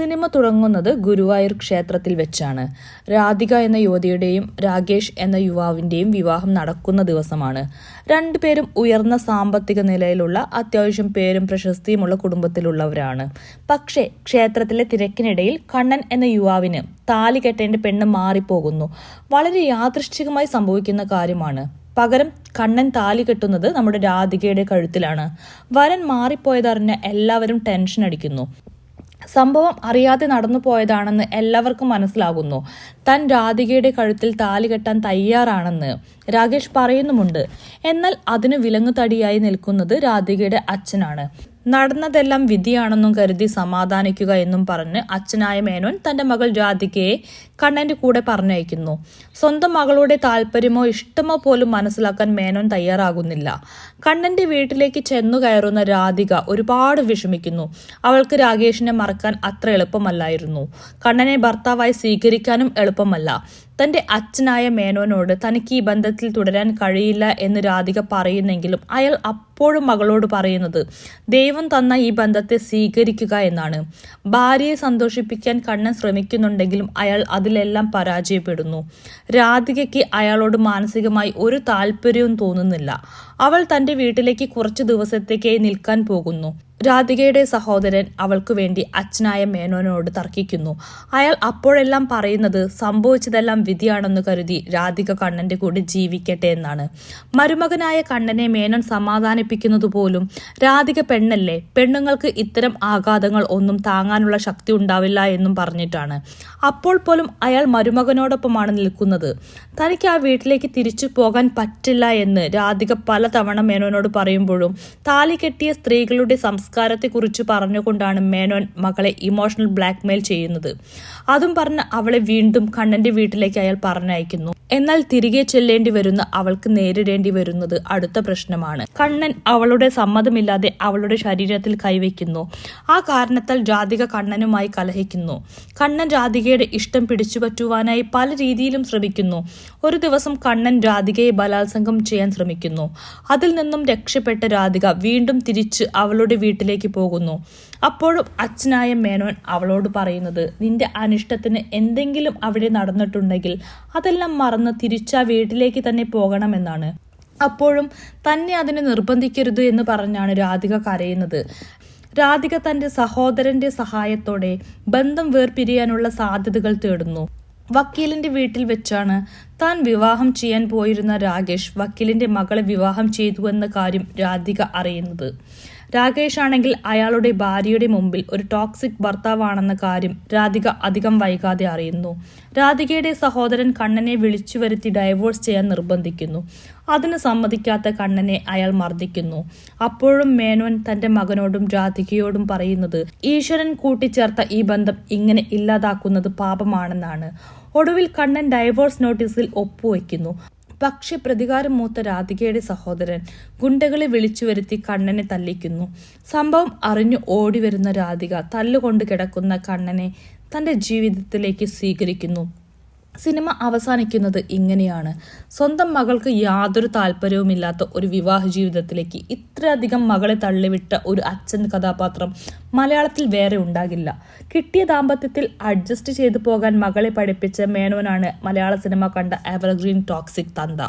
Cinema തുടങ്ങുന്നത് ഗുരുവായൂർ ക്ഷേത്രത്തിൽ വെച്ചാണ്. രാധിക എന്ന യുവതിയുടെയും രാകേഷ് എന്ന യുവാവിന്റെയും വിവാഹം നടക്കുന്ന ദിവസമാണ്. രണ്ടുപേരും ഉയർന്ന സാമ്പത്തിക നിലയിലുള്ള അത്യാവശ്യം പേരും പ്രശസ്തിയുമുള്ള കുടുംബത്തിലുള്ളവരാണ്. പക്ഷേ ക്ഷേത്രത്തിലെ തിരക്കിനിടയിൽ കണ്ണൻ എന്ന യുവാവിന് താലി കെട്ടേണ്ട പെണ്ണ് മാറിപ്പോകുന്നു. വളരെ യാദൃശ്ചികമായി സംഭവിക്കുന്ന കാര്യമാണ്. പകരം കണ്ണൻ താലി കെട്ടുന്നത് നമ്മുടെ രാധികയുടെ കഴുത്തിലാണ്. വരൻ മാറിപ്പോയതറിഞ്ഞ എല്ലാവരും ടെൻഷൻ അടിക്കുന്നു. സംഭവം അറിയാതെ നടന്നു പോയതാണെന്ന് എല്ലാവർക്കും മനസ്സിലാകുന്നു. തൻ രാധികയുടെ കഴുത്തിൽ താലി കെട്ടാൻ തയ്യാറാണെന്ന് രാകേഷ് പറയുന്നുമുണ്ട്. എന്നാൽ അതിന് വിലങ്ങുതടിയായി നിൽക്കുന്നത് രാധികയുടെ അച്ഛനാണ്. നടന്നതെല്ലാം വിധിയാണെന്നും കരുതി സമാധാനിക്കുക എന്നും പറഞ്ഞ് അച്ഛനായ മേനോൻ തന്റെ മകൾ രാധികയെ കണ്ണന്റെ കൂടെ പറഞ്ഞയക്കുന്നു. സ്വന്തം മകളുടെ താല്പര്യമോ ഇഷ്ടമോ പോലും മനസ്സിലാക്കാൻ മേനോൻ തയ്യാറാകുന്നില്ല. കണ്ണന്റെ വീട്ടിലേക്ക് ചെന്നു കയറുന്ന രാധിക ഒരുപാട് വിഷമിക്കുന്നു. അവൾക്ക് രാകേഷിനെ മറക്കാൻ അത്ര എളുപ്പമല്ലായിരുന്നു. കണ്ണനെ ഭർത്താവായി സ്വീകരിക്കാനും എളുപ്പമല്ല. തന്റെ അച്ഛനായ മേനോനോട് തനിക്ക് ഈ ബന്ധത്തിൽ തുടരാൻ കഴിയില്ല എന്ന് രാധിക പറയുന്നെങ്കിലും അയാൾ അപ്പോഴും മകളോട് പറയുന്നത് ദൈവം തന്ന ഈ ബന്ധത്തെ സ്വീകരിക്കുക എന്നാണ്. ഭാര്യയെ സന്തോഷിപ്പിക്കാൻ കണ്ണൻ ശ്രമിക്കുന്നുണ്ടെങ്കിലും അയാൾ അതിലെല്ലാം പരാജയപ്പെടുന്നു. രാധികയ്ക്ക് അയാളോട് മാനസികമായി ഒരു താല്പര്യവും തോന്നുന്നില്ല. അവൾ തന്റെ വീട്ടിലേക്ക് കുറച്ച് ദിവസത്തേക്കായി നിൽക്കാൻ പോകുന്നു. രാധികയുടെ സഹോദരൻ അവൾക്കു വേണ്ടി അച്ഛനായ മേനോനോട് തർക്കിക്കുന്നു. അയാൾ അപ്പോഴെല്ലാം പറയുന്നത് സംഭവിച്ചതെല്ലാം വിധിയാണെന്ന് കരുതി രാധിക കണ്ണന്റെ കൂടെ ജീവിക്കട്ടെ എന്നാണ്. മരുമകനായ കണ്ണനെ മേനോൻ സമാധാനിപ്പിക്കുന്നത് പോലും രാധിക പെണ്ണല്ലേ? പെണ്ണുങ്ങൾക്ക് ഇത്തരം ആഘാതങ്ങൾ ഒന്നും താങ്ങാനുള്ള ശക്തി ഉണ്ടാവില്ല എന്നും പറഞ്ഞിട്ടാണ്. അപ്പോൾ പോലും അയാൾ മരുമകനോടൊപ്പമാണ് നിൽക്കുന്നത്. തനിക്ക് ആ വീട്ടിലേക്ക് തിരിച്ചു പോകാൻ പറ്റില്ല എന്ന് രാധിക പലതവണ മേനോനോട് പറയുമ്പോഴും താലി കെട്ടിയ സ്ത്രീകളുടെ സംസ്കാരം സംസ്കാരത്തെക്കുറിച്ച് പറഞ്ഞുകൊണ്ടാണ് മേനോൻ മകളെ ഇമോഷണൽ ബ്ലാക്ക്മെയിൽ ചെയ്യുന്നത്. അതും പറഞ്ഞ് അവളെ വീണ്ടും കണ്ണന്റെ വീട്ടിലേക്ക് അയാൾ പറഞ്ഞയക്കുന്നു. എന്നാൽ തിരികെ ചെല്ലേണ്ടി വരുന്ന അവൾക്ക് നേരിടേണ്ടി വരുന്നത് അടുത്ത പ്രശ്നമാണ്. കണ്ണൻ അവളുടെ സമ്മതമില്ലാതെ അവളുടെ ശരീരത്തിൽ കൈവയ്ക്കുന്നു. ആ കാരണത്താൽ ജാതിക കണ്ണനുമായി കലഹിക്കുന്നു. കണ്ണൻ ജാതികയുടെ ഇഷ്ടം പിടിച്ചുപറ്റുവാനായി പല രീതിയിലും ശ്രമിക്കുന്നു. ഒരു ദിവസം കണ്ണൻ രാധികയെ ബലാത്സംഗം ചെയ്യാൻ ശ്രമിക്കുന്നു. അതിൽ നിന്നും രക്ഷപ്പെട്ട രാധിക വീണ്ടും തിരിച്ച് അവളുടെ വീട്ടിലേക്ക് പോകുന്നു. അപ്പോഴും അച്ഛനായ മേനോൻ അവളോട് പറയുന്നത് നിന്റെ അനിഷ്ടത്തിന് എന്തെങ്കിലും അവിടെ നടന്നിട്ടുണ്ടെങ്കിൽ അതെല്ലാം മറന്ന് തിരിച്ചാ വീട്ടിലേക്ക് തന്നെ പോകണമെന്നാണ്. അപ്പോഴും തന്നെ അതിനെ നിർബന്ധിക്കരുത് എന്ന് പറഞ്ഞാണ് രാധിക കരയുന്നത്. രാധിക തന്റെ സഹോദരന്റെ സഹായത്തോടെ ബന്ധം വേർപിരിയാനുള്ള സാധ്യതകൾ തേടുന്നു. വക്കീലിന്റെ വീട്ടിൽ വെച്ചാണ് താൻ വിവാഹം ചെയ്യാൻ പോയിരുന്ന രാകേഷ് വക്കീലിന്റെ മകളെ വിവാഹം ചെയ്തു എന്ന കാര്യം രാധിക അറിയുന്നത്. രാകേഷ് ആണെങ്കിൽ അയാളുടെ ഭാര്യയുടെ മുമ്പിൽ ഒരു ടോക്സിക് ഭർത്താവാണെന്ന കാര്യം രാധിക അധികം വൈകാതെ അറിയുന്നു. രാധികയുടെ സഹോദരൻ കണ്ണനെ വിളിച്ചു വരുത്തി ഡൈവോഴ്സ് ചെയ്യാൻ നിർബന്ധിക്കുന്നു. അതിന് സമ്മതിക്കാത്ത കണ്ണനെ അയാൾ മർദ്ദിക്കുന്നു. അപ്പോഴും മേനോൻ തന്റെ മകനോടും രാധികയോടും പറയുന്നത് ഈശ്വരൻ കൂട്ടിച്ചേർത്ത ഈ ബന്ധം ഇങ്ങനെ ഇല്ലാതാക്കുന്നത് പാപമാണെന്നാണ്. ഒടുവിൽ കണ്ണൻ ഡൈവോഴ്സ് നോട്ടീസിൽ ഒപ്പുവയ്ക്കുന്നു പക്ഷെ പ്രതികാരം മൂത്ത രാധികയുടെ സഹോദരൻ ഗുണ്ടകളെ വിളിച്ചു വരുത്തി കണ്ണനെ തല്ലിക്കുന്നു. സംഭവം അറിഞ്ഞു ഓടിവരുന്ന രാധിക തല്ലുകൊണ്ട് കിടക്കുന്ന കണ്ണനെ തന്റെ ജീവിതത്തിലേക്ക് സ്വീകരിക്കുന്നു. സിനിമ അവസാനിക്കുന്നത് ഇങ്ങനെയാണ്. സ്വന്തം മകൾക്ക് യാതൊരു താല്പര്യവുമില്ലാത്ത ഒരു വിവാഹ ജീവിതത്തിലേക്ക് ഇത്രയധികം മകളെ തള്ളിവിട്ട ഒരു അച്ഛൻ കഥാപാത്രം മലയാളത്തിൽ വേറെ ഉണ്ടാകില്ല. കിട്ടിയ ദാമ്പത്യത്തിൽ അഡ്ജസ്റ്റ് ചെയ്തു പോകാൻ മകളെ പഠിപ്പിച്ച മേനോനാണ് മലയാള സിനിമ കണ്ട എവർഗ്രീൻ ടോക്സിക് തന്ത.